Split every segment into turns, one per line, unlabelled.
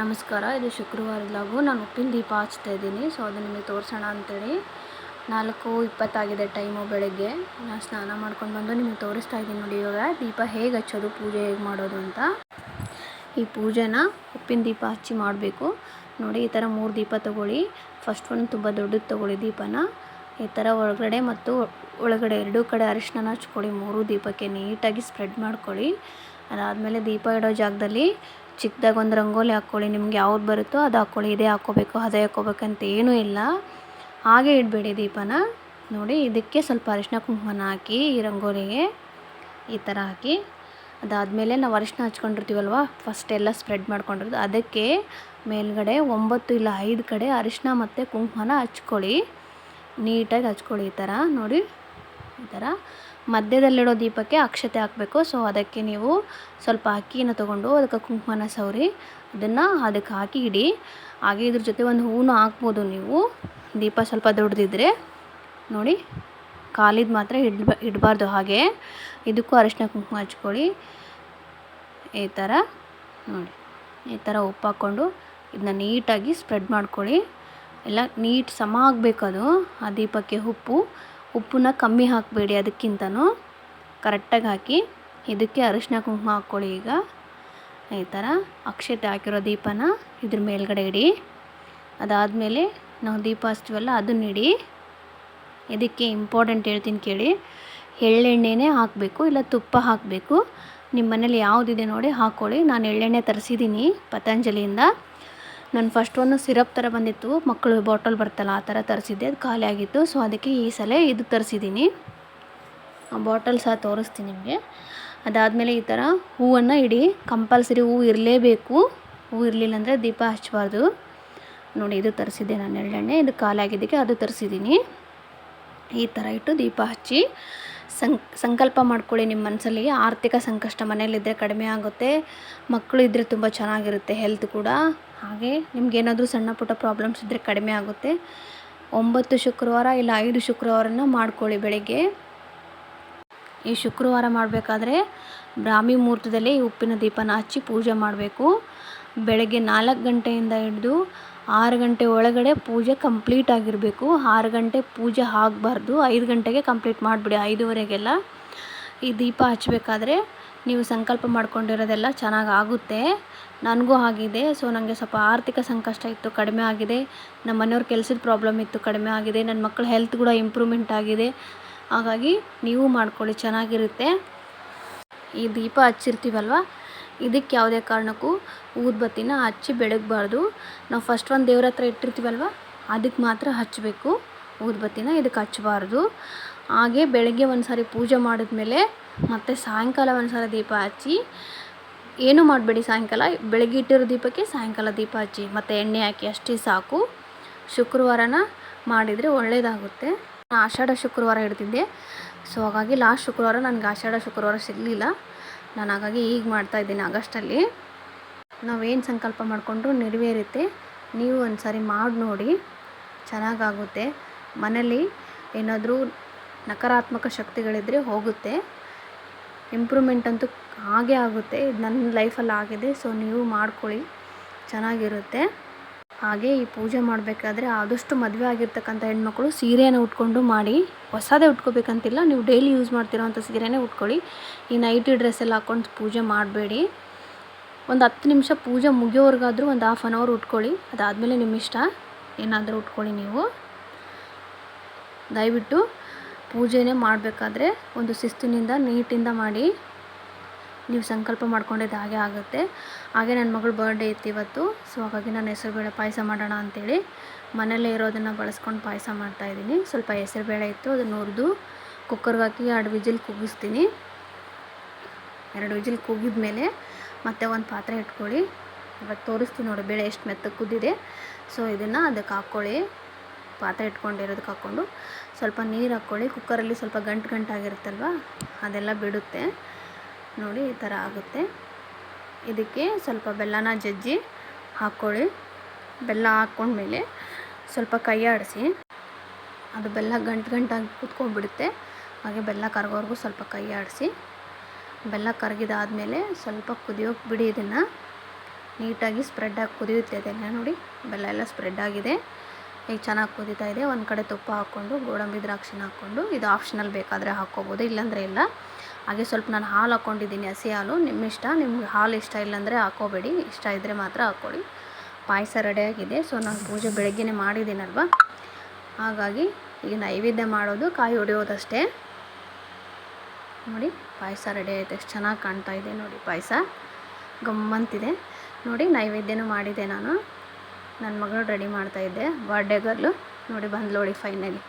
ನಮಸ್ಕಾರ, ಇದು ಶುಕ್ರವಾರದಾಗು ನಾನು ಉಪ್ಪಿನ ದೀಪ ಹಚ್ತಾ ಇದ್ದೀನಿ. ಸೊ ಅದು ನಿಮಗೆ ತೋರಿಸೋಣ ಅಂತೇಳಿ. ನಾಲ್ಕು ಇಪ್ಪತ್ತಾಗಿದೆ ಟೈಮು ಬೆಳಗ್ಗೆ. ನಾನು ಸ್ನಾನ ಮಾಡ್ಕೊಂಡು ಬಂದು ನಿಮಗೆ ತೋರಿಸ್ತಾ ಇದ್ದೀನಿ ನೋಡಿ ಇವಾಗ. ದೀಪ ಹೇಗೆ ಹಚ್ಚೋದು, ಪೂಜೆ ಹೇಗೆ ಮಾಡೋದು ಅಂತ. ಈ ಪೂಜೆನ ಉಪ್ಪಿನ ದೀಪ ಹಚ್ಚಿ ಮಾಡಬೇಕು. ನೋಡಿ, ಈ ಥರ ಮೂರು ದೀಪ ತೊಗೊಳ್ಳಿ. ಫಸ್ಟ್ ಒಂದು ತುಂಬ ದೊಡ್ಡದು ತೊಗೊಳ್ಳಿ ದೀಪನ. ಈ ಥರ ಒಳಗಡೆ ಮತ್ತು ಒಳಗಡೆ ಎರಡೂ ಕಡೆ ಅರಿಶಿನ ಹಚ್ಕೊಳ್ಳಿ. ಮೂರು ದೀಪಕ್ಕೆ ನೀಟಾಗಿ ಸ್ಪ್ರೆಡ್ ಮಾಡ್ಕೊಳ್ಳಿ. ಅದಾದಮೇಲೆ ದೀಪ ಇಡೋ ಜಾಗದಲ್ಲಿ ಚಿಕ್ಕದಾಗಿ ಒಂದು ರಂಗೋಲಿ ಹಾಕ್ಕೊಳ್ಳಿ, ನಿಮ್ಗೆ ಯಾವ್ದು ಬರುತ್ತೋ ಅದು ಹಾಕ್ಕೊಳ್ಳಿ, ಇದೇ ಹಾಕ್ಕೋಬೇಕು, ಅದೇ ಹಾಕ್ಕೋಬೇಕಂತ ಏನೂ ಇಲ್ಲ. ಹಾಗೆ ಇಡಬೇಡಿ ದೀಪನ. ನೋಡಿ, ಇದಕ್ಕೆ ಸ್ವಲ್ಪ ಅರಿಶಿನ ಕುಂಕುಮನ ಹಾಕಿ, ಈ ರಂಗೋಲಿಗೆ ಈ ಥರ ಹಾಕಿ. ಅದಾದಮೇಲೆ ನಾವು ಅರಿಶಿನ ಹಚ್ಕೊಂಡಿರ್ತೀವಲ್ವ ಫಸ್ಟ್ ಎಲ್ಲ ಸ್ಪ್ರೆಡ್ ಮಾಡ್ಕೊಂಡಿರೋದು. ಅದಕ್ಕೆ ಮೇಲ್ಗಡೆ ಒಂಬತ್ತು ಇಲ್ಲ ಐದು ಕಡೆ ಅರಿಶಿನ ಮತ್ತು ಕುಂಕುಮನ ಹಚ್ಕೊಳ್ಳಿ. ನೀಟಾಗಿ ಹಚ್ಕೊಳ್ಳಿ ಈ ಥರ. ನೋಡಿ, ಈ ಥರ. ಮಧ್ಯದಲ್ಲಿಡೋ ದೀಪಕ್ಕೆ ಅಕ್ಷತೆ ಹಾಕಬೇಕು. ಸೊ ಅದಕ್ಕೆ ನೀವು ಸ್ವಲ್ಪ ಅಕ್ಕಿನ ತೊಗೊಂಡು ಅದಕ್ಕೆ ಕುಂಕುಮನ ಸವರಿ, ಅದನ್ನು ಅದಕ್ಕೆ ಹಾಕಿ ಇಡಿ. ಹಾಗೆ ಇದ್ರ ಜೊತೆ ಒಂದು ಹೂವು ಹಾಕ್ಬೋದು ನೀವು. ದೀಪ ಸ್ವಲ್ಪ ದೊಡ್ಡದಿದ್ದರೆ ನೋಡಿ, ಕಾಲಿದ ಮಾತ್ರ ಇಡ್ಬ ಇಡಬಾರ್ದು ಹಾಗೆ ಇದಕ್ಕೂ ಅರಿಶಿನ ಕುಂಕುಮ ಹಚ್ಕೊಳ್ಳಿ. ಈ ಥರ ನೋಡಿ, ಈ ಥರ ಉಪ್ಪು ಹಾಕ್ಕೊಂಡು ಇದನ್ನ ನೀಟಾಗಿ ಸ್ಪ್ರೆಡ್ ಮಾಡ್ಕೊಳ್ಳಿ. ಎಲ್ಲ ನೀಟ್ ಸಮ ಆಗಬೇಕದು ಆ ದೀಪಕ್ಕೆ ಉಪ್ಪು. ಉಪ್ಪನ್ನ ಕಮ್ಮಿ ಹಾಕಬೇಡಿ ಅದಕ್ಕಿಂತನೂ. ಕರೆಕ್ಟಾಗಿ ಹಾಕಿ ಇದಕ್ಕೆ ಅರಿಶಿನ ಕುಂಕುಮ ಹಾಕ್ಕೊಳ್ಳಿ ಈಗ. ಈ ಥರ ಅಕ್ಷತೆ ಹಾಕಿರೋ ದೀಪನ ಇದ್ರ ಮೇಲ್ಗಡೆ ಇಡಿ. ಅದಾದಮೇಲೆ ನಾವು ದೀಪ ಹಚ್ತೀವಲ್ಲ ಅದನ್ನ ಇಡಿ. ಇದಕ್ಕೆ ಇಂಪಾರ್ಟೆಂಟ್ ಹೇಳ್ತೀನಿ ಕೇಳಿ. ಎಳ್ಳೆಣ್ಣೆನೇ ಹಾಕಬೇಕು ಇಲ್ಲ ತುಪ್ಪ ಹಾಕಬೇಕು. ನಿಮ್ಮ ಮನೇಲಿ ಯಾವುದಿದೆ ನೋಡಿ ಹಾಕ್ಕೊಳ್ಳಿ. ನಾನು ಎಳ್ಳೆಣ್ಣೆ ತರಿಸಿದ್ದೀನಿ ಪತಂಜಲಿಯಿಂದ. ನಾನು ಫಸ್ಟ್ ಒಂದು ಸಿರಪ್ ಥರ ಬಂದಿತ್ತು. ಮಕ್ಕಳು ಬಾಟಲ್ ಬರ್ತಲ್ಲ, ಆ ಥರ ತರಿಸಿದ್ದೆ. ಅದು ಖಾಲಿ ಆಗಿತ್ತು. ಸೊ ಅದಕ್ಕೆ ಈ ಸಲ ಇದು ತರಿಸಿದ್ದೀನಿ. ಆ ಬಾಟಲ್ ಸಹ ತೋರಿಸ್ತೀನಿ ನಿಮಗೆ. ಅದಾದಮೇಲೆ ಈ ಥರ ಹೂವನ್ನು ಇಡಿ ಕಂಪಲ್ಸರಿ ಹೂವು ಇರಲೇಬೇಕು. ಹೂವು ಇರಲಿಲ್ಲ ಅಂದರೆ ದೀಪ ಹಚ್ಚಬಾರ್ದು. ನೋಡಿ, ಇದು ತರಿಸಿದ್ದೆ ನಾನು ಎಳ್ಳೆಣ್ಣೆ. ಇದು ಖಾಲಿ ಆಗಿದ್ದಕ್ಕೆ ಅದು ತರಿಸಿದ್ದೀನಿ. ಈ ಥರ ಇಟ್ಟು ದೀಪ ಹಚ್ಚಿ ಸಂ ಸಂಕಲ್ಪ ಮಾಡ್ಕೊಳ್ಳಿ ನಿಮ್ಮ ಮನಸ್ಸಲ್ಲಿ ಆರ್ಥಿಕ ಸಂಕಷ್ಟ ಮನೆಯಲ್ಲಿದ್ದರೆ ಕಡಿಮೆ ಆಗುತ್ತೆ. ಮಕ್ಕಳು ಇದ್ದರೆ ತುಂಬ ಚೆನ್ನಾಗಿರುತ್ತೆ ಹೆಲ್ತ್ ಕೂಡ. ಹಾಗೆ ನಿಮ್ಗೇನಾದರೂ ಸಣ್ಣ ಪುಟ್ಟ ಪ್ರಾಬ್ಲಮ್ಸ್ ಇದ್ದರೆ ಕಡಿಮೆ ಆಗುತ್ತೆ. ಒಂಬತ್ತು ಶುಕ್ರವಾರ ಇಲ್ಲ ಐದು ಶುಕ್ರವಾರನ ಮಾಡ್ಕೊಳ್ಳಿ ಬೆಳಗ್ಗೆ. ಈ ಶುಕ್ರವಾರ ಮಾಡಬೇಕಾದ್ರೆ ಬ್ರಾಹ್ಮಿ ಮುಹೂರ್ತದಲ್ಲಿ ಉಪ್ಪಿನ ದೀಪನ ಹಚ್ಚಿ ಪೂಜೆ ಮಾಡಬೇಕು. ಬೆಳಗ್ಗೆ ನಾಲ್ಕು ಗಂಟೆಯಿಂದ ಹಿಡಿದು ಆರು ಗಂಟೆ ಒಳಗಡೆ ಪೂಜೆ ಕಂಪ್ಲೀಟ್ ಆಗಿರಬೇಕು. ಆರು ಗಂಟೆ ಪೂಜೆ ಆಗಬಾರ್ದು. ಐದು ಗಂಟೆಗೆ ಕಂಪ್ಲೀಟ್ ಮಾಡಿಬಿಡಿ, ಐದುವರೆಗೆಲ್ಲ. ಈ ದೀಪ ಹಚ್ಚಬೇಕಾದ್ರೆ ನೀವು ಸಂಕಲ್ಪ ಮಾಡ್ಕೊಂಡಿರೋದೆಲ್ಲ ಚೆನ್ನಾಗಿ ಆಗುತ್ತೆ. ನನಗೂ ಆಗಿದೆ ಸೊ ನನಗೆ ಸ್ವಲ್ಪ ಆರ್ಥಿಕ ಸಂಕಷ್ಟ ಇತ್ತು, ಕಡಿಮೆ ಆಗಿದೆ. ನಮ್ಮ ಮನೆಯವ್ರ ಕೆಲಸದ ಪ್ರಾಬ್ಲಮ್ ಇತ್ತು, ಕಡಿಮೆ ಆಗಿದೆ. ನನ್ನ ಮಕ್ಕಳ ಹೆಲ್ತ್ ಕೂಡ ಇಂಪ್ರೂವ್ಮೆಂಟ್ ಆಗಿದೆ. ಹಾಗಾಗಿ ನೀವು ಮಾಡ್ಕೊಳ್ಳಿ, ಚೆನ್ನಾಗಿರುತ್ತೆ. ಈ ದೀಪ ಹಚ್ಚಿರ್ತೀವಲ್ವ? ಇದಕ್ಕೆ ಯಾವುದೇ ಕಾರಣಕ್ಕೂ ಊದ್ಬತ್ತಿನ ಹಚ್ಚಿ ಬೆಳಗಬಾರ್ದು. ನಾವು ಫಸ್ಟ್ ಒಂದು ದೇವ್ರ ಹತ್ರ ಇಟ್ಟಿರ್ತೀವಲ್ವ ಅದಕ್ಕೆ ಮಾತ್ರ ಹಚ್ಚಬೇಕು ಊದ್ಬತ್ತಿನ ಇದಕ್ಕೆ ಹಚ್ಚಬಾರ್ದು ಹಾಗೆ ಬೆಳಗ್ಗೆ ಒಂದು ಸಾರಿ ಪೂಜೆ ಮಾಡಿದ್ಮೇಲೆ ಮತ್ತು ಸಾಯಂಕಾಲ ಒಂದು ಸಾರಿ ದೀಪ ಹಚ್ಚಿ, ಏನೂ ಮಾಡಬೇಡಿ ಸಾಯಂಕಾಲ, ಬೆಳಗ್ಗೆ ಇಟ್ಟಿರೋ ದೀಪಕ್ಕೆ ಸಾಯಂಕಾಲ ದೀಪ ಹಚ್ಚಿ, ಮತ್ತು ಎಣ್ಣೆ ಹಾಕಿ ಅಷ್ಟೇ ಸಾಕು. ಶುಕ್ರವಾರನ ಮಾಡಿದರೆ ಒಳ್ಳೆಯದಾಗುತ್ತೆ ನಾನು ಆಷಾಢ ಶುಕ್ರವಾರ ಹಿಡ್ತಿದ್ದೆ ಸೊ ಹಾಗಾಗಿ ಲಾಸ್ಟ್ ಶುಕ್ರವಾರ ನನಗೆ ಆಷಾಢ ಶುಕ್ರವಾರ ಸಿಗಲಿಲ್ಲ. ನಾನು ಹಾಗಾಗಿ ಈಗ ಮಾಡ್ತಾಯಿದ್ದೀನಿ ಆಗಸ್ಟಲ್ಲಿ. ನಾವೇನು ಸಂಕಲ್ಪ ಮಾಡಿಕೊಂಡ್ರು ನೆರವೇರುತ್ತೆ. ನೀವು ಒಂದು ಸಾರಿ ಮಾಡಿ ನೋಡಿ. ಚೆನ್ನಾಗಾಗುತ್ತೆ. ಮನೇಲಿ ಏನಾದರೂ ನಕಾರಾತ್ಮಕ ಶಕ್ತಿಗಳಿದ್ದರೆ ಹೋಗುತ್ತೆ. ಇಂಪ್ರೂವ್ಮೆಂಟ್ ಅಂತೂ ಹಾಗೇ ಆಗುತ್ತೆ. ಇದು ನನ್ನ ಲೈಫಲ್ಲಿ ಆಗಿದೆ. ಸೊ ನೀವು ಮಾಡ್ಕೊಳ್ಳಿ. ಚೆನ್ನಾಗಿರುತ್ತೆ. ಹಾಗೆ ಈ ಪೂಜೆ ಮಾಡಬೇಕಾದ್ರೆ ಆದಷ್ಟು ಮದುವೆ ಆಗಿರ್ತಕ್ಕಂಥ ಹೆಣ್ಮಕ್ಳು ಸೀರೆಯನ್ನು ಉಟ್ಕೊಂಡು ಮಾಡಿ, ಹೊಸದೇ ಉಟ್ಕೋಬೇಕಂತಿಲ್ಲ, ನೀವು ಡೈಲಿ ಯೂಸ್ ಮಾಡ್ತಿರೋವಂಥ ಸೀರೆನೇ ಉಟ್ಕೊಳ್ಳಿ. ಈ ನೈಟಿ ಡ್ರೆಸ್ ಎಲ್ಲ ಹಾಕ್ಕೊಂಡು ಪೂಜೆ ಮಾಡಬೇಡಿ. ಒಂದು ಹತ್ತು ನಿಮಿಷ ಪೂಜೆ ಮುಗಿಯೋವರೆಗಾದರೂ ಒಂದು ಹಾಫ್ ಆನ್ ಅವರ್ ಉಟ್ಕೊಳ್ಳಿ. ಅದಾದಮೇಲೆ ನಿಮ್ಮ ಇಷ್ಟ, ಏನಾದರೂ ಉಟ್ಕೊಳ್ಳಿ ನೀವು. ದಯವಿಟ್ಟು ಪೂಜೆನೇ ಮಾಡಬೇಕಾದ್ರೆ ಒಂದು ಶಿಸ್ತಿನಿಂದ, ನೀಟಿಂದ ಮಾಡಿ. ನೀವು ಸಂಕಲ್ಪ ಮಾಡ್ಕೊಂಡಿದ್ದು ಹಾಗೆ ಆಗುತ್ತೆ. ಹಾಗೆ ನನ್ನ ಮಗಳು ಬರ್ಡೇ ಇತ್ತು ಇವತ್ತು ಸೊ ಹಾಗಾಗಿ ನಾನು ಹೆಸರುಬೇಳೆ ಪಾಯಸ ಮಾಡೋಣ ಅಂಥೇಳಿ ಮನೆಯಲ್ಲೇ ಇರೋದನ್ನು ಬಳಸ್ಕೊಂಡು ಪಾಯಸ ಮಾಡ್ತಾಯಿದ್ದೀನಿ ಸ್ವಲ್ಪ ಹೆಸರುಬೇಳೆ ಇತ್ತು ಅದನ್ನು ಹುರಿದು ಕುಕ್ಕರ್ಗೆ ಹಾಕಿ ಎರಡು ವಿಜಿಲ್ ಕುಗ್ಗಿಸ್ತೀನಿ. ಎರಡು ವಿಜಿಲ್ ಕುಗ್ಗಿದ ಮೇಲೆ ಮತ್ತೆ ಒಂದು ಪಾತ್ರೆ ಇಟ್ಕೊಳ್ಳಿ. ಇವಾಗ ತೋರಿಸ್ತೀನಿ ನೋಡಿ ಬೇಳೆ ಎಷ್ಟು ಮೆತ್ತಗೆ ಕುದ್ದಿದೆ. ಸೊ ಇದನ್ನು ಅದಕ್ಕೆ ಹಾಕ್ಕೊಳ್ಳಿ. ಪಾತ್ರೆ ಇಟ್ಕೊಂಡಿರೋದಕ್ಕೆ ಹಾಕ್ಕೊಂಡು ಸ್ವಲ್ಪ ನೀರು ಹಾಕ್ಕೊಳ್ಳಿ. ಕುಕ್ಕರಲ್ಲಿ ಸ್ವಲ್ಪ ಗಂಟು ಗಂಟಾಗಿರುತ್ತಲ್ವ, ಅದೆಲ್ಲ ಬಿಡುತ್ತೆ. ನೋಡಿ, ಈ ಥರ ಆಗುತ್ತೆ. ಇದಕ್ಕೆ ಸ್ವಲ್ಪ ಬೆಲ್ಲನ ಜಜ್ಜಿ ಹಾಕ್ಕೊಳ್ಳಿ. ಬೆಲ್ಲ ಹಾಕ್ಕೊಂಡ್ಮೇಲೆ ಸ್ವಲ್ಪ ಕೈ ಆಡಿಸಿ. ಅದು ಬೆಲ್ಲ ಗಂಟು ಗಂಟಾಗಿ ಕುತ್ಕೊಂಡ್ಬಿಡುತ್ತೆ. ಹಾಗೆ ಬೆಲ್ಲ ಕರಗೋವರೆಗೂ ಸ್ವಲ್ಪ ಕೈ ಆಡಿಸಿ. ಬೆಲ್ಲ ಕರಗಿದಾದಮೇಲೆ ಸ್ವಲ್ಪ ಕುದಿಯೋಕೆ ಬಿಡಿ ಇದನ್ನು. ನೀಟಾಗಿ ಸ್ಪ್ರೆಡ್ಡಾಗಿ ಕುದಿಯುತ್ತೆ ಅದೆಲ್ಲ ನೋಡಿ. ಬೆಲ್ಲ ಎಲ್ಲ ಸ್ಪ್ರೆಡ್ ಆಗಿದೆ. ಈಗ ಚೆನ್ನಾಗಿ ಕುದೀತಾ ಇದೆ. ಒಂದು ಕಡೆ ತುಪ್ಪ ಹಾಕ್ಕೊಂಡು, ಗೋಡಂಬಿ ದ್ರಾಕ್ಷಿನ ಹಾಕ್ಕೊಂಡು, ಇದು ಆಪ್ಷನಲ್ ಬೇಕಾದರೆ ಹಾಕ್ಕೋಬೋದು, ಇಲ್ಲಾಂದರೆ ಇಲ್ಲ. ಹಾಗೆ ಸ್ವಲ್ಪ ನಾನು ಹಾಲು ಹಾಕ್ಕೊಂಡಿದ್ದೀನಿ ಹಸಿ ಹಾಲು. ನಿಮ್ಮ ಇಷ್ಟ, ನಿಮ್ಗೆ ಹಾಲು ಇಷ್ಟ ಇಲ್ಲಾಂದರೆ ಹಾಕೋಬೇಡಿ. ಇಷ್ಟ ಇದ್ದರೆ ಮಾತ್ರ ಹಾಕ್ಕೊಳ್ಳಿ ಪಾಯಸ ರೆಡಿಯಾಗಿದೆ ಸೊ ನಾನು ಪೂಜೆ ಬೆಳಗ್ಗೆನೇ ಮಾಡಿದ್ದೀನಲ್ವ? ಹಾಗಾಗಿ ಈಗ ನೈವೇದ್ಯ ಮಾಡೋದು, ಕಾಯಿ ಹೊಡೆಯೋದಷ್ಟೇ. ನೋಡಿ, ಪಾಯಸ ರೆಡಿ ಆಯಿತು. ಎಷ್ಟು ಚೆನ್ನಾಗಿ ಕಾಣ್ತಾ ಇದೆ ನೋಡಿ ಪಾಯಸ. ಗಮ್ಮಂತಿದೆ. ನೋಡಿ, ನೈವೇದ್ಯನೂ ಮಾಡಿದೆ ನಾನು. ನನ್ನ ಮಗಳು ರೆಡಿ ಮಾಡ್ತಾಯಿದ್ದೆ ಬರ್ಡೇ ಗರ್ಲು ನೋಡಿ ಬಂದು ನೋಡಿ ಫೈನಲಿ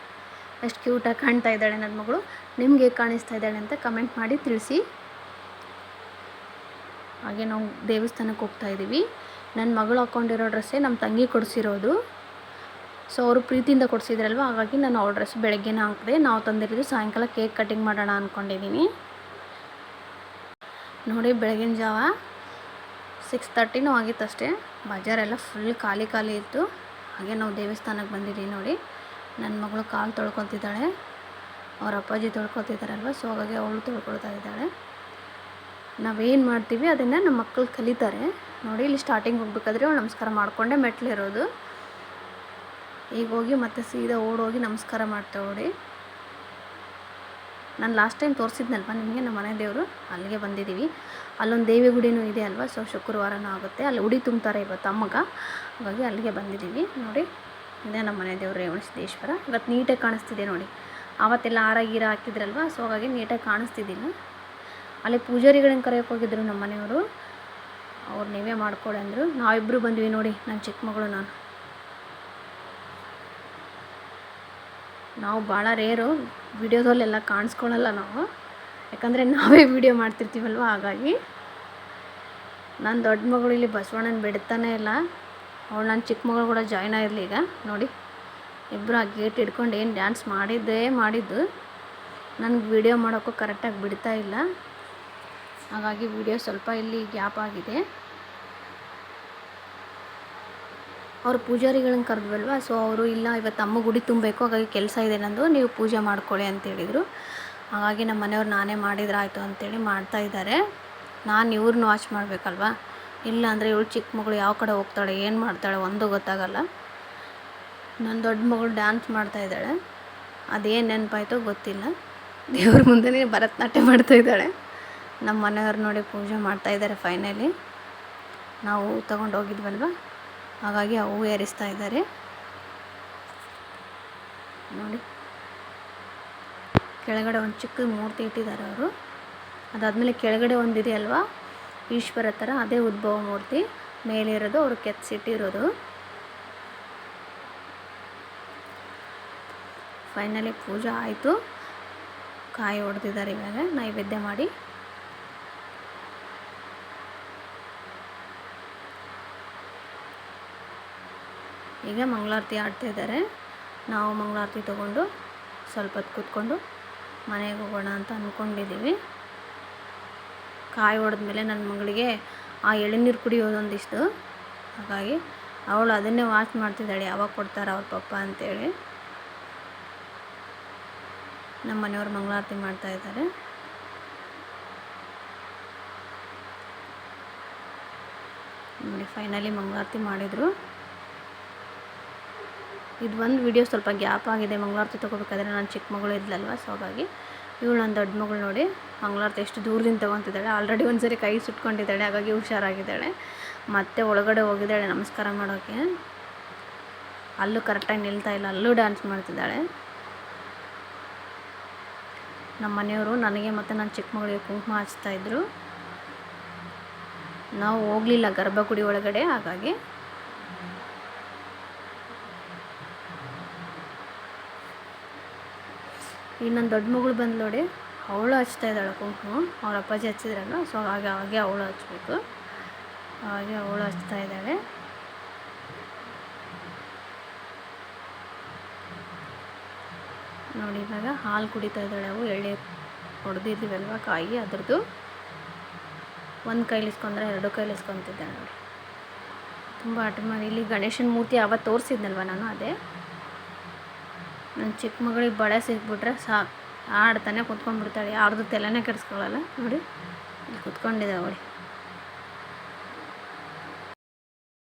ಎಷ್ಟು ಕ್ಯೂಟಾಗಿ ಕಾಣ್ತಾ ಇದ್ದಾಳೆ ನನ್ನ ಮಗಳು. ನಿಮ್ಗೆ ಹೇಗೆ ಕಾಣಿಸ್ತಾ ಇದ್ದಾಳೆ ಅಂತ ಕಮೆಂಟ್ ಮಾಡಿ ತಿಳಿಸಿ. ಹಾಗೆ ನಾವು ದೇವಸ್ಥಾನಕ್ಕೆ ಹೋಗ್ತಾ ಇದ್ದೀವಿ. ನನ್ನ ಮಗಳು ಹಾಕ್ಕೊಂಡಿರೋ ಡ್ರೆಸ್ಸೇ ನಮ್ಮ ತಂಗಿ ಕೊಡಿಸಿರೋದು. ಸೊ ಅವರು ಪ್ರೀತಿಯಿಂದ ಕೊಡಿಸಿದ್ರಲ್ವ? ಹಾಗಾಗಿ ನಾನು ಅವ್ರ ಡ್ರೆಸ್ ಬೆಳಗ್ಗೆನೇ ಹಾಕಿದೆ, ನಾವು ತಂದಿರೋದು ಸಾಯಂಕಾಲ ಕೇಕ್ ಕಟಿಂಗ್ ಮಾಡೋಣ ಅಂದ್ಕೊಂಡಿದ್ದೀನಿ ನೋಡಿ, ಬೆಳಗಿನ ಜಾವ ಸಿಕ್ಸ್ ತರ್ಟಿನೂ ಆಗಿತ್ತು ಅಷ್ಟೇ ಬಜಾರೆಲ್ಲ ಫುಲ್ ಖಾಲಿ ಖಾಲಿ ಇತ್ತು. ಹಾಗೆ ನಾವು ದೇವಸ್ಥಾನಕ್ಕೆ ಬಂದಿದ್ದೀವಿ ನೋಡಿ. ನನ್ನ ಮಗಳು ಕಾಲು ತೊಳ್ಕೊತಿದ್ದಾಳೆ. ಅವ್ರ ಅಪ್ಪಾಜಿ ತೊಳ್ಕೊತಿದ್ದಾರಲ್ವ? ಸೊ ಹಾಗಾಗಿ ಅವಳು ತೊಳ್ಕೊಳ್ತಾ ಇದ್ದಾಳೆ. ನಾವೇನು ಮಾಡ್ತೀವಿ? ಅದನ್ನು ನಮ್ಮ ಮಕ್ಕಳು ಕಲಿತಾರೆ. ನೋಡಿ, ಇಲ್ಲಿ ಸ್ಟಾರ್ಟಿಂಗ್ ಹೋಗ್ಬೇಕಾದ್ರೆ ಅವಳು ನಮಸ್ಕಾರ ಮಾಡಿಕೊಂಡೆ ಮೆಟ್ಲಿರೋದು. ಈಗ ಹೋಗಿ ಮತ್ತೆ ಸೀದಾ ಓಡೋಗಿ ನಮಸ್ಕಾರ ಮಾಡ್ತಾ ಓಡಿ ನಾನು ಲಾಸ್ಟ್ ಟೈಮ್ ತೋರಿಸಿದ್ನಲ್ವ ನಿಮಗೆ? ನಮ್ಮ ಮನೆ ದೇವರು? ಅಲ್ಲಿಗೆ ಬಂದಿದ್ದೀವಿ. ಅಲ್ಲೊಂದು ದೇವಿ ಗುಡಿನೂ ಇದೆ ಅಲ್ವಾ? ಸೊ ಶುಕ್ರವಾರನೂ ಆಗುತ್ತೆ. ಅಲ್ಲಿ ಉಡಿ ತುಂಬ್ತಾರೆ ಇವತ್ತು ಅಮ್ಮಗ. ಹಾಗಾಗಿ ಅಲ್ಲಿಗೆ ಬಂದಿದ್ದೀವಿ. ನೋಡಿ ಇದೇ ನಮ್ಮ ಮನೆ ದೇವರು ರೇವಣಸಿದ್ದೇಶ್ವರ ಇವತ್ತು ನೀಟಾಗಿ ಕಾಣಿಸ್ತಿದೆ ನೋಡಿ. ಆವತ್ತೆಲ್ಲ ಹಾರ, ಗೀರ ಹಾಕಿದ್ರಲ್ವ? ಸೊ ಹಾಗಾಗಿ ನೀಟಾಗಿ ಕಾಣಿಸ್ತಿದ್ದಿಲ್ಲ ಅಲ್ಲಿ ಪೂಜಾರಿಗಳನ್ನ ಕರೆಯೋಕೆ ಹೋಗಿದ್ರು ನಮ್ಮ ಮನೆಯವರು? ಅವ್ರು ನೀವೇ ಮಾಡ್ಕೊಳ್ಳಿ ಅಂದರು. ನಾವಿಬ್ಬರು ಬಂದ್ವಿ ನೋಡಿ ನನ್ನ ಚಿಕ್ಕ ಮಗಳು ನಾನು. ನಾವು ಭಾಳ ರೇರು. ವಿಡಿಯೋದಲ್ಲೆಲ್ಲ ಕಾಣಿಸ್ಕೊಳ್ಳಲ್ಲ ನಾವು. ಯಾಕಂದರೆ ನಾವೇ ವಿಡಿಯೋ ಮಾಡ್ತಿರ್ತೀವಲ್ವ? ಹಾಗಾಗಿ. ನನ್ನ ದೊಡ್ಡ ಮಗಳು ಇಲ್ಲಿ ಬಸವಣ್ಣನ ಬಿಡ್ತಾನೆ ಇಲ್ಲ. ಅವಳು ನನ್ನ ಚಿಕ್ಕ ಮಗಳು ಕೂಡ ಜಾಯ್ನ್ ಆಗಿರಲಿ ಈಗ. ನೋಡಿ ಇಬ್ಬರು ಆ ಗೇಟ್ ಹಿಡ್ಕೊಂಡು ಏನು ಡ್ಯಾನ್ಸ್ ಮಾಡಿದ್ದೇ ಮಾಡಿದ್ದು. ನನಗೆ ವಿಡಿಯೋ ಮಾಡೋಕ್ಕೂ ಕರೆಕ್ಟಾಗಿ ಬಿಡ್ತಾ ಇಲ್ಲ. ಹಾಗಾಗಿ ವಿಡಿಯೋ ಸ್ವಲ್ಪ ಇಲ್ಲಿ ಗ್ಯಾಪ್ ಆಗಿದೆ. ಅವರು ಪೂಜಾರಿಗಳನ್ನ ಕರೆದ್ವಲ್ವ? ಸೊ ಅವರು, ಇಲ್ಲ, ಇವತ್ತು ಅಮ್ಮ ಗುಡಿ ತುಂಬಬೇಕು, ಹಾಗಾಗಿ ಕೆಲಸ ಇದೆ ನಂದು, ನೀವು ಪೂಜೆ ಮಾಡ್ಕೊಳ್ಳಿ ಅಂತ ಹೇಳಿದರು. ಹಾಗಾಗಿ ನಮ್ಮ ಮನೆಯವ್ರು ನಾನೇ ಮಾಡಿದ್ರಾಯಿತು ಅಂತೇಳಿ ಮಾಡ್ತಾ ಇದ್ದಾರೆ. ನಾನು ಇವ್ರನ್ನ ವಾಚ್ ಮಾಡಬೇಕಲ್ವಾ? ಇಲ್ಲ ಅಂದರೆ ಇವಳು ಚಿಕ್ಕ ಮಗಳು ಯಾವ ಕಡೆ ಹೋಗ್ತಾಳೆ, ಏನು ಮಾಡ್ತಾಳೆ ಒಂದು ಗೊತ್ತಾಗಲ್ಲ. ನನ್ನ ದೊಡ್ಡ ಮಗಳು ಡ್ಯಾನ್ಸ್ ಮಾಡ್ತಾ ಇದ್ದಾಳೆ. ಅದೇನು ನೆನಪಾಯ್ತೋ ಗೊತ್ತಿಲ್ಲ. ದೇವ್ರ ಮುಂದೆನೇ ಭರತನಾಟ್ಯ ಮಾಡ್ತಾ ಇದ್ದಾಳೆ. ನಮ್ಮ ಮನೆಯವ್ರು ನೋಡಿ ಪೂಜೆ ಮಾಡ್ತಾ ಇದ್ದಾರೆ ಫೈನಲಿ ನಾವು ತಗೊಂಡು ಹೋಗಿದ್ವಲ್ವ? ಹಾಗಾಗಿ ಅವು ಏರಿಸ್ತಾ ಇದ್ದಾರೆ. ನೋಡಿ. ಕೆಳಗಡೆ ಒಂದು ಚಿಕ್ಕ ಮೂರ್ತಿ ಇಟ್ಟಿದ್ದಾರೆ ಅವರು. ಅದಾದಮೇಲೆ ಕೆಳಗಡೆ ಒಂದಿದೆ ಅಲ್ವಾ? ಈಶ್ವರ ಥರ ಅದೇ ಉದ್ಭವ ಮೂರ್ತಿ ಮೇಲಿರೋದು ಅವರು ಕೆತ್ತಿಸಿಟ್ಟಿರೋದು ಫೈನಲಿ ಪೂಜೆ ಆಯಿತು. ಕಾಯಿ ಹೊಡೆದಿದ್ದಾರೆ ಇವಾಗ. ನೈವೇದ್ಯ ಮಾಡಿ. ಈಗ ಮಂಗಳಾರತಿ ಆಡ್ತಾ ಇದ್ದಾರೆ. ನಾವು ಮಂಗಳಾರತಿ ತಗೊಂಡು ಸ್ವಲ್ಪ ಕೂತ್ಕೊಂಡು ಮನೆಗೆ ಹೋಗೋಣ ಅಂತ ಅಂದ್ಕೊಂಡಿದ್ದೀವಿ ಕಾಯಿ ಹೊಡೆದ್ಮೇಲೆ ನನ್ನ ಮಗಳಿಗೆ ಆ ಎಳನೀರು ಕುಡಿಯೋದೊಂದಿಷ್ಟು ಹಾಗಾಗಿ ಅವಳು ಅದನ್ನೇ ವಾಚ್ ಮಾಡ್ತಿದ್ದಾಳೆ. ಯಾವಾಗ ಕೊಡ್ತಾರೆ ಅವ್ರ ಪಪ್ಪ ಅಂತೇಳಿ. ನಮ್ಮ ಮನೆಯವರು ಮಂಗಳಾರತಿ ಮಾಡ್ತಾ ಇದ್ದಾರೆ. ನೋಡಿ ಫೈನಲಿ ಮಂಗಳಾರತಿ ಮಾಡಿದರು. ಇದು ಒಂದು ವಿಡಿಯೋ ಸ್ವಲ್ಪ ಗ್ಯಾಪ್ ಆಗಿದೆ. ಮಂಗಳಾರತಿ ತೊಗೋಬೇಕಾದ್ರೆ ನಾನು ಚಿಕ್ಕ ಮಗಳು ಇದ್ಲಲ್ವ ಸೊ ಹಾಗಾಗಿ ಇವಳು ನನ್ನ ದೊಡ್ಡ ಮಗಳು ನೋಡಿ. ಮಂಗಳಾರತಿ ಎಷ್ಟು ದೂರದಿಂದ ತೊಗೊತಿದ್ದಾಳೆ. ಆಲ್ರೆಡಿ ಒಂದು ಸರಿ ಕೈ ಸುಟ್ಕೊಂಡಿದ್ದಾಳೆ. ಹಾಗಾಗಿ ಹುಷಾರಾಗಿದ್ದಾಳೆ. ಮತ್ತೆ ಒಳಗಡೆ ಹೋಗಿದ್ದಾಳೆ ನಮಸ್ಕಾರ ಮಾಡೋಕ್ಕೆ ಅಲ್ಲೂ ಕರೆಕ್ಟಾಗಿ ನಿಲ್ತಾ ಇಲ್ಲ. ಅಲ್ಲೂ ಡ್ಯಾನ್ಸ್ ಮಾಡ್ತಿದ್ದಾಳೆ. ನಮ್ಮ ಮನೆಯವರು ನನಗೆ ಮತ್ತು ನನ್ನ ಚಿಕ್ಕ ಮಗಳಿಗೆ ಕುಂಕುಮ ಹಚ್ತಾಯಿದ್ರು ನಾವು ಹೋಗಲಿಲ್ಲ ಗರ್ಭಗುಡಿ ಒಳಗಡೆ. ಹಾಗಾಗಿ ಈಗ ನನ್ನ ದೊಡ್ಡ ಮಗಳು ಬಂದು ನೋಡಿ, ಅವಳು ಹಚ್ತಾ ಇದ್ದಾಳೆ ಕುಂಕುಮ. ಅವ್ರ ಅಪ್ಪಾಜಿ ಹಚ್ಚಿದ್ರಲ್ಲ ಸೊ ಹಾಗೆ ಹಾಗೆ ಅವಳು ಹಚ್ಬೇಕು. ಹಾಗೆ ಅವಳು ಹಚ್ತಾ ಇದ್ದಾಳೆ. ನೋಡಿ, ಇವಾಗ ಹಾಲು ಕುಡಿತಾ ಇದ್ದಾಳೆ ಅವು. ಎಳ್ಳೆ ಹೊಡೆದಿದ್ದೀವಲ್ವ ಕಾಯಿ, ಅದ್ರದ್ದು ಒಂದು ಕೈಲಿ ಇಸ್ಕೊಂಡ್ರೆ ಎರಡು ಕೈಲಿ ಇಸ್ಕೊತಿದ್ದಾಳೆ ನೋಡಿ. ತುಂಬ ಆಟ ಇಲ್ಲಿ ಗಣೇಶನ ಮೂರ್ತಿ ಅವತ್ತು ತೋರಿಸಿದ್ನಲ್ವ ನಾನು ಅದೇ. ನನ್ನ ಚಿಕ್ಕ ಮಗಳಿಗೆ ಬಳೆ ಸಿಕ್ಬಿಟ್ರೆ ಸಾಕು ಆಡ್ತಾನೆ ಕುತ್ಕೊಂಡ್ಬಿಡ್ತಾಳೆ. ಯಾರ್ದು ತಲೆನೇ ಕೆಡಿಸ್ಕೊಳ್ಳಲ್ಲ. ನೋಡಿ, ಇಲ್ಲಿ ಕುತ್ಕೊಂಡಿದ್ದಾವೆ ಅವಳು.